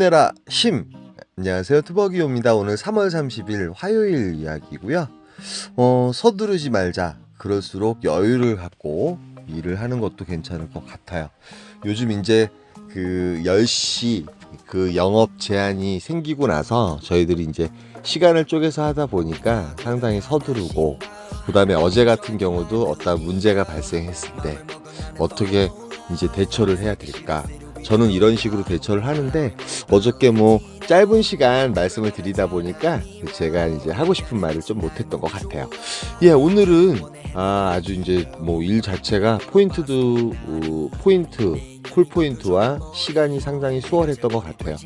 힘내라 힘. 안녕하세요 투버기호입니다. 오늘 3월 30일 화요일 이야기고요. 어 서두르지 말자. 그럴수록 여유를 갖고 일을 하는 것도 괜찮을 것 같아요. 요즘 이제 그 10시 그 영업 제한이 생기고 나서 저희들이 이제 시간을 쪼개서 하다 보니까 상당히 서두르고 그 다음에 어제 같은 경우도 어떤 문제가 발생했을 때 어떻게 이제 대처를 해야 될까 저는 이런 식으로 대처를 하는데 어저께 뭐 짧은 시간 말씀을 드리다 보니까 제가 이제 하고 싶은 말을 좀 못했던 것 같아요. 예, 오늘은 아, 아주 이제 뭐 일 자체가 포인트도 어, 포인트 콜 포인트와 시간이 상당히 수월했던 것 같아요.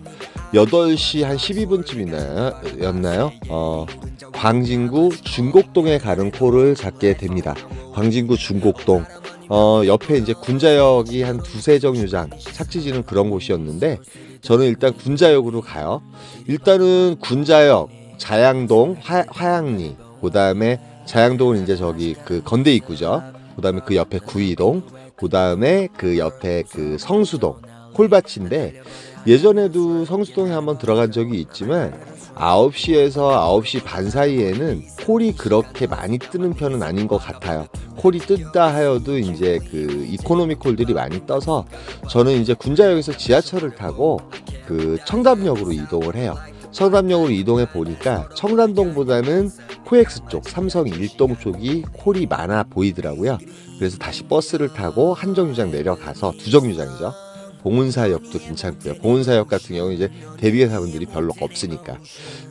8시 한 12분쯤이었나요? 어, 광진구 중곡동에 가는 콜을 잡게 됩니다. 광진구 중곡동. 어, 옆에 이제 군자역이 한 두세 정류장 착지지는 그런 곳이었는데 저는 일단 군자역으로 가요. 일단은 군자역, 자양동, 화, 화양리, 그 다음에 자양동은 이제 저기 그 건대 입구죠. 그 다음에 그 옆에 구이동, 그 다음에 그 옆에 그 성수동, 콜밭인데 예전에도 성수동에 한번 들어간 적이 있지만 9시에서 9시 반 사이에는 콜이 그렇게 많이 뜨는 편은 아닌 것 같아요. 콜이 뜬다 하여도 이제 그 이코노미 콜들이 많이 떠서 저는 이제 군자역에서 지하철을 타고 그 청담역으로 이동을 해요. 청담역으로 이동해 보니까 청담동보다는 코엑스 쪽, 삼성 일동 쪽이 콜이 많아 보이더라고요. 그래서 다시 버스를 타고 한정류장 내려가서 두정류장이죠. 봉은사역도 괜찮고요. 봉은사역 같은 경우는 이제 대비회사분들이 별로 없으니까.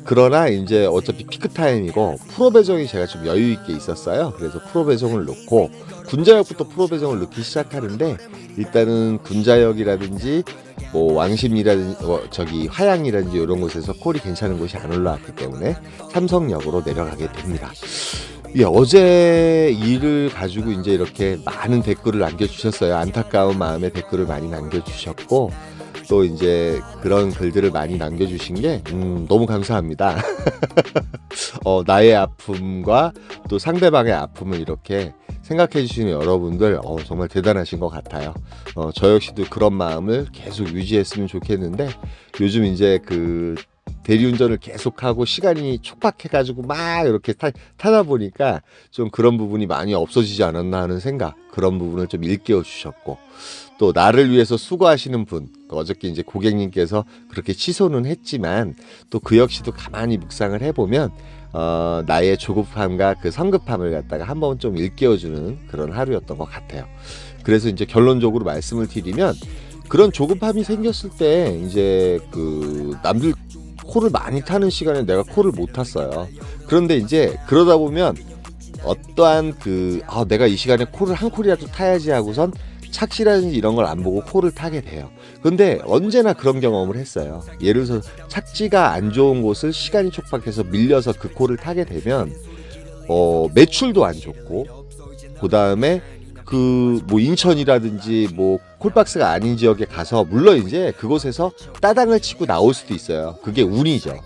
그러나 이제 어차피 피크 타임이고 프로 배정이 제가 좀 여유 있게 있었어요. 그래서 프로 배정을 넣고 군자역부터 프로 배정을 넣기 시작하는데 일단은 군자역이라든지 뭐 왕십리라든지 어, 저기 화양이라든지 이런 곳에서 콜이 괜찮은 곳이 안 올라왔기 때문에 삼성역으로 내려가게 됩니다. 예, 어제 일을 가지고 이제 이렇게 많은 댓글을 남겨주셨어요. 안타까운 마음에 댓글을 많이 남겨주셨고, 또 이제 그런 글들을 많이 남겨주신 게, 음, 너무 감사합니다. 어, 나의 아픔과 또 상대방의 아픔을 이렇게 생각해 주시는 여러분들, 어, 정말 대단하신 것 같아요. 어, 저 역시도 그런 마음을 계속 유지했으면 좋겠는데, 요즘 이제 그 대리운전을 계속하고 시간이 촉박해가지고 막 이렇게 타, 타다 보니까 좀 그런 부분이 많이 없어지지 않았나 하는 생각 그런 부분을 좀 일깨워 주셨고 또 나를 위해서 수고하시는 분 어저께 이제 고객님께서 그렇게 취소는 했지만 또 그 역시도 가만히 묵상을 해보면 어, 나의 조급함과 그 성급함을 갖다가 한번 좀 일깨워주는 그런 하루였던 것 같아요. 그래서 이제 결론적으로 말씀을 드리면 그런 조급함이 생겼을 때 이제 그 남들 코를 많이 타는 시간에 내가 코를 못 탔어요. 그런데 이제 그러다 보면 어떠한 그 아, 내가 이 시간에 코를 한 콜이라도 타야지 하고선 착시라든지 이런 걸 안 보고 코를 타게 돼요. 근데 언제나 그런 경험을 했어요. 예를 들어서 착지가 안 좋은 곳을 시간이 촉박해서 밀려서 그 코를 타게 되면 어, 매출도 안 좋고 그 다음에 그 뭐 인천이라든지 뭐 콜박스가 아닌 지역에 가서 물론 이제 그곳에서 따당을 치고 나올 수도 있어요. 그게 운이죠.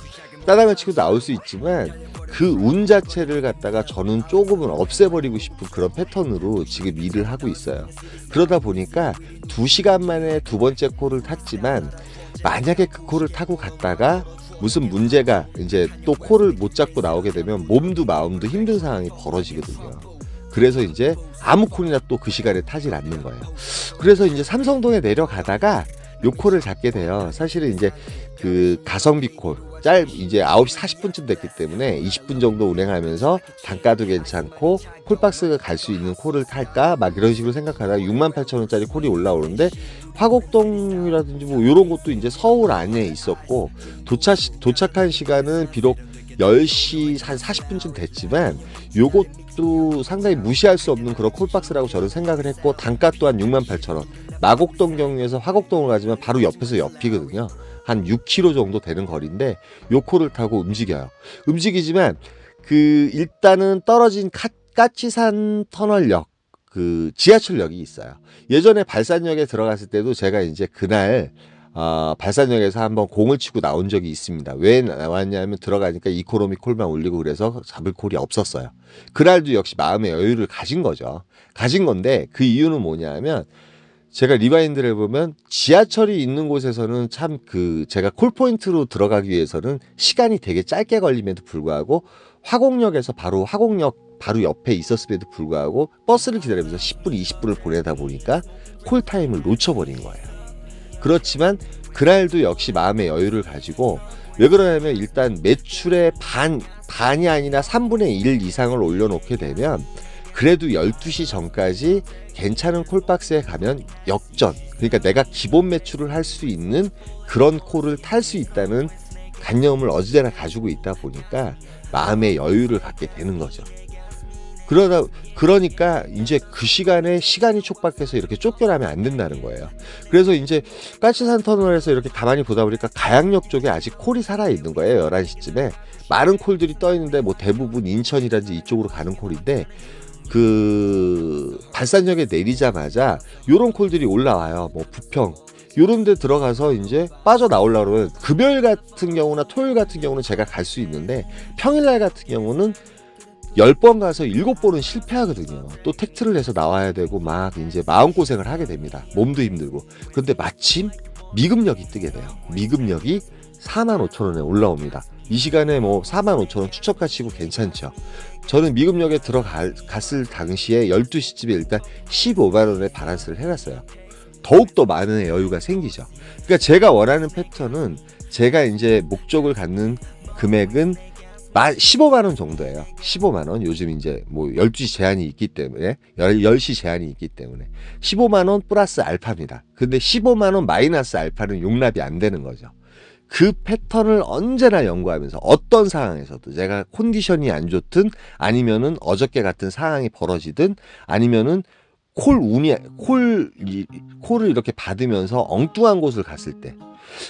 따당을 치고 나올 수 있지만 그 운 자체를 갖다가 저는 조금은 없애버리고 싶은 그런 패턴으로 지금 일을 하고 있어요. 그러다 보니까 두 시간 만에 두 번째 콜을 탔지만 만약에 그 콜을 타고 갔다가 무슨 문제가 이제 또 콜을 못 잡고 나오게 되면 몸도 마음도 힘든 상황이 벌어지거든요. 그래서 이제 아무 콜이나 또 그 시간에 타질 않는 거예요. 그래서 이제 삼성동에 내려가다가 요 콜을 잡게 돼요. 사실은 이제 그 가성비 콜, 짧, 이제 9시 40분쯤 됐기 때문에 20분 정도 운행하면서 단가도 괜찮고 콜박스가 갈 수 있는 콜을 탈까? 막 이런 식으로 생각하다가 6만 8천 원짜리 콜이 올라오는데 화곡동이라든지 뭐 요런 곳도 이제 서울 안에 있었고 도착, 도착한 시간은 비록 10시 한 40분쯤 됐지만 요것도 상당히 무시할 수 없는 그런 콜박스라고 저는 생각을 했고 단가 또한 6만 8천 원. 마곡동 경유에서 화곡동을 가지만 바로 옆에서 옆이거든요. 한 6km 정도 되는 거리인데 요 콜을 타고 움직여요. 움직이지만 그 일단은 떨어진 카, 까치산 터널역 그 지하철역이 있어요. 예전에 발산역에 들어갔을 때도 제가 이제 그날 어, 발산역에서 한번 공을 치고 나온 적이 있습니다. 왜 나왔냐면 들어가니까 이코노미 콜만 올리고 그래서 잡을 콜이 없었어요. 그날도 역시 마음의 여유를 가진 거죠. 가진 건데 그 이유는 뭐냐면 제가 리바인드를 해보면 지하철이 있는 곳에서는 참 그 제가 콜포인트로 들어가기 위해서는 시간이 되게 짧게 걸림에도 불구하고 화곡역에서 바로 화곡역 바로 옆에 있었음에도 불구하고 버스를 기다리면서 10분, 20분을 보내다 보니까 콜타임을 놓쳐버린 거예요. 그렇지만 그날도 역시 마음의 여유를 가지고 왜 그러냐면 일단 매출의 반, 반이 아니라 3분의 1 이상을 올려놓게 되면 그래도 12시 전까지 괜찮은 콜박스에 가면 역전. 그러니까 내가 기본 매출을 할 수 있는 그런 콜을 탈 수 있다는 관념을 어디나 가지고 있다 보니까 마음의 여유를 갖게 되는 거죠. 그러다 그러니까 이제 그 시간에 시간이 촉박해서 이렇게 쫓겨나면 안 된다는 거예요. 그래서 이제 까치산 터널에서 이렇게 가만히 보다 보니까 가양역 쪽에 아직 콜이 살아 있는 거예요. 11시쯤에 많은 콜들이 떠 있는데 뭐 대부분 인천이라든지 이쪽으로 가는 콜인데 그 발산역에 내리자마자 요런 콜들이 올라와요. 뭐 부평 요런 데 들어가서 이제 빠져나오려고 그러면 금요일 같은 경우나 토요일 같은 경우는 제가 갈 수 있는데 평일날 같은 경우는 10번 가서 7번은 실패하거든요. 또 택트를 해서 나와야 되고 막 이제 마음고생을 하게 됩니다. 몸도 힘들고. 그런데 마침 미금역이 뜨게 돼요. 미금역이 4만 5천 원에 올라옵니다. 이 시간에 뭐 4만 5천 원 추천가 치고 괜찮죠. 저는 미금역에 들어갔을 당시에 12시쯤에 일단 15만 원의 바란스를 해놨어요. 더욱더 많은 여유가 생기죠. 그러니까 제가 원하는 패턴은 제가 이제 목적을 갖는 금액은 15만 원 정도예요. 15만 원. 요즘 이제 뭐 12시 제한이 있기 때문에 10 시 제한이 있기 때문에 15만 원 플러스 알파입니다. 근데 15만 원 마이너스 알파는 용납이 안 되는 거죠. 그 패턴을 언제나 연구하면서 어떤 상황에서도 제가 컨디션이 안 좋든 아니면은 어저께 같은 상황이 벌어지든 아니면은 콜 운이 콜 콜을 이렇게 받으면서 엉뚱한 곳을 갔을 때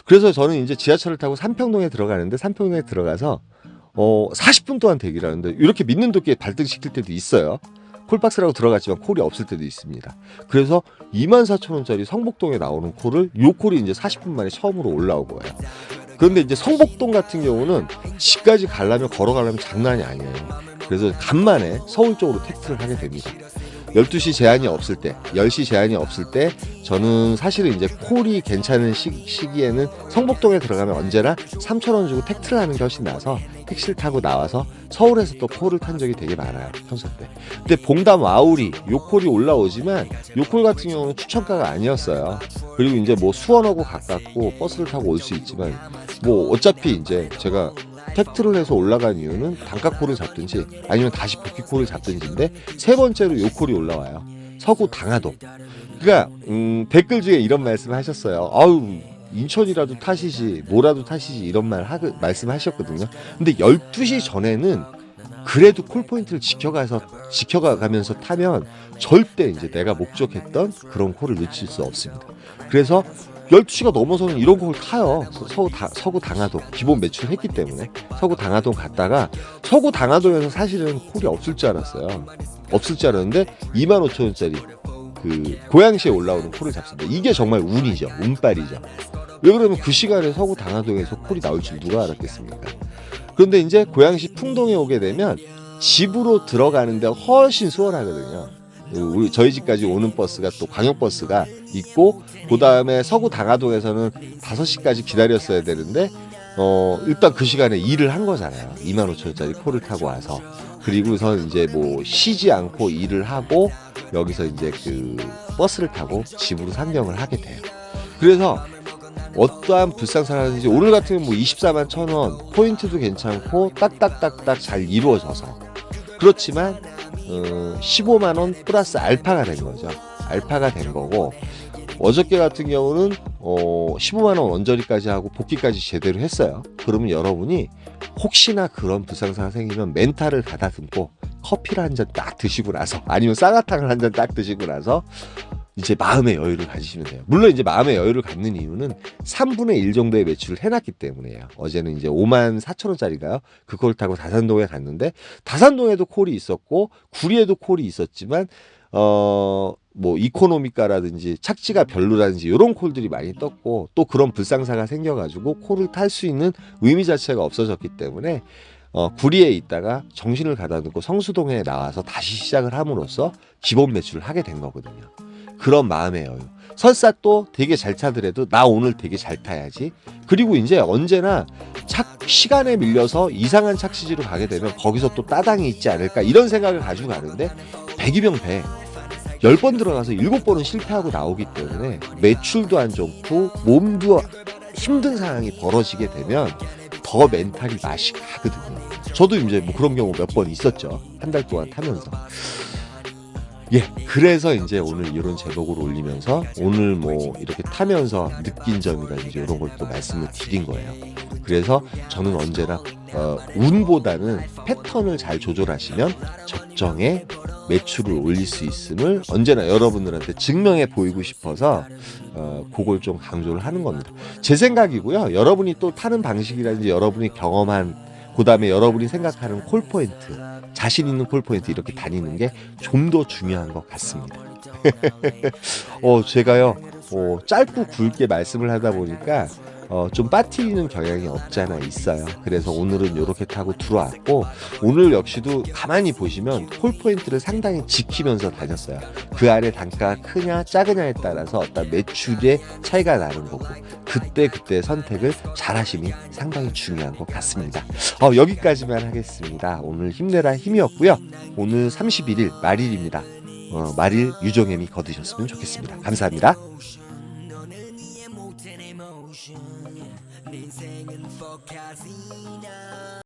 그래서 저는 이제 지하철을 타고 삼평동에 들어가는데 삼평동에 들어가서 어 40분 동안 대기를 하는데 이렇게 믿는 도끼에 발등시킬 때도 있어요. 콜박스라고 들어갔지만 콜이 없을 때도 있습니다. 그래서 24,000원짜리 성복동에 나오는 콜을 요 콜이 이제 40분 만에 처음으로 올라온 거예요. 그런데 이제 성복동 같은 경우는 집까지 가려면 걸어가려면 장난이 아니에요. 그래서 간만에 서울 쪽으로 택트를 하게 됩니다. 12시 제한이 없을 때, 10시 제한이 없을 때 저는 사실은 이제 콜이 괜찮은 시, 기에는 성북동에 들어가면 언제나 3천원 주고 택트를 하는 게 훨씬 나아서 택시를 타고 나와서 서울에서 또 콜을 탄 적이 되게 많아요. 평소 때. 근데 봉담 와우리 요 콜이 올라오지만 요콜 같은 경우는 추천가가 아니었어요. 그리고 이제 뭐 수원하고 가깝고 버스를 타고 올 수 있지만 뭐 어차피 이제 제가 택트를 해서 올라간 이유는 단가콜을 잡든지 아니면 다시 복귀콜을 잡든지인데 세 번째로 요 콜이 올라와요. 서구 당하동. 그러니까 음, 댓글 중에 이런 말씀 하셨어요. 아우 인천이라도 타시지 뭐라도 타시지 이런 말 하, 말씀하셨거든요. 근데 12시 전에는 그래도 콜포인트를 지켜가서 지켜가면서 타면 절대 이제 내가 목적했던 그런 콜을 놓칠 수 없습니다. 그래서 12시가 넘어서는 이런 걸 타요. 서구, 다, 서구 당하동. 기본 매출 했기 때문에. 서구 당하동 갔다가 서구 당하동에서 사실은 콜이 없을 줄 알았어요. 없을 줄 알았는데 2만 5천 원짜리 그 고양시에 올라오는 콜을 잡습니다. 이게 정말 운이죠. 운빨이죠. 왜 그러면 그 시간에 서구 당하동에서 콜이 나올 줄 누가 알았겠습니까? 그런데 이제 고양시 풍동에 오게 되면 집으로 들어가는데 훨씬 수월하거든요. 우리 저희 집까지 오는 버스가 또 광역버스가 있고 그 다음에 서구 당하동에서는 5시까지 기다렸어야 되는데 어 일단 그 시간에 일을 한 거잖아요. 2만 5천원짜리 콜을 타고 와서 그리고서 이제 뭐 쉬지 않고 일을 하고 여기서 이제 그 버스를 타고 집으로 상경을 하게 돼요. 그래서 어떠한 불상사라든지 오늘 같은 뭐 24만 천원 포인트도 괜찮고 딱딱딱딱 잘 이루어져서 그렇지만 어, 15만 원 플러스 알파가 된 거죠. 알파가 된 거고 어저께 같은 경우는 어, 15만 원 원저리까지 하고 복귀까지 제대로 했어요. 그러면 여러분이 혹시나 그런 불상사가 생기면 멘탈을 가다듬고 커피를 한 잔 딱 드시고 나서 아니면 쌍화탕을 한 잔 딱 드시고 나서 이제 마음의 여유를 가지시면 돼요. 물론 이제 마음의 여유를 갖는 이유는 3분의 1 정도의 매출을 해놨기 때문이에요. 어제는 이제 5만 4천 원짜리가요. 그걸 타고 다산동에 갔는데 다산동에도 콜이 있었고 구리에도 콜이 있었지만 어. 뭐 이코노미카라든지 착지가 별로라든지 이런 콜들이 많이 떴고 또 그런 불상사가 생겨가지고 콜을 탈 수 있는 의미 자체가 없어졌기 때문에 어, 구리에 있다가 정신을 가다듬고 성수동에 나와서 다시 시작을 함으로써 기본 매출을 하게 된 거거든요. 그런 마음이에요. 설사 또 되게 잘 타더라도 나 오늘 되게 잘 타야지. 그리고 이제 언제나 착 시간에 밀려서 이상한 착시지로 가게 되면 거기서 또 따당이 있지 않을까 이런 생각을 가지고 가는데 백이병 배. 10번 들어가서 7번은 실패하고 나오기 때문에 매출도 안 좋고 몸도 힘든 상황이 벌어지게 되면 더 멘탈이 맛이 가거든요. 저도 이제 뭐 그런 경우 몇 번 있었죠. 한 달 동안 타면서. 예, 그래서 이제 오늘 이런 제목을 올리면서 오늘 뭐 이렇게 타면서 느낀 점이라든지 이런 걸 또 말씀을 드린 거예요. 그래서 저는 언제나 어, 운보다는 패턴을 잘 조절하시면 적정에 매출을 올릴 수 있음을 언제나 여러분들한테 증명해 보이고 싶어서 어, 그걸 좀 강조를 하는 겁니다. 제 생각이고요. 여러분이 또 타는 방식이라든지 여러분이 경험한 그 다음에 여러분이 생각하는 콜 포인트, 자신 있는 콜 포인트 이렇게 다니는 게 좀 더 중요한 것 같습니다. 어, 제가요, 어, 짧고 굵게 말씀을 하다 보니까 어, 좀 빠뜨리는 경향이 없잖아 있어요. 그래서 오늘은 이렇게 타고 들어왔고 오늘 역시도 가만히 보시면 콜 포인트를 상당히 지키면서 다녔어요. 그 안에 단가가 크냐 작으냐에 따라서 어떤 매출의 차이가 나는 거고 그때 그때 선택을 잘하심이 상당히 중요한 것 같습니다. 어, 여기까지만 하겠습니다. 오늘 힘내라 힘이었고요. 오늘 31일 말일입니다. 어, 말일 유종엠이 거두셨으면 좋겠습니다. 감사합니다. 이해 못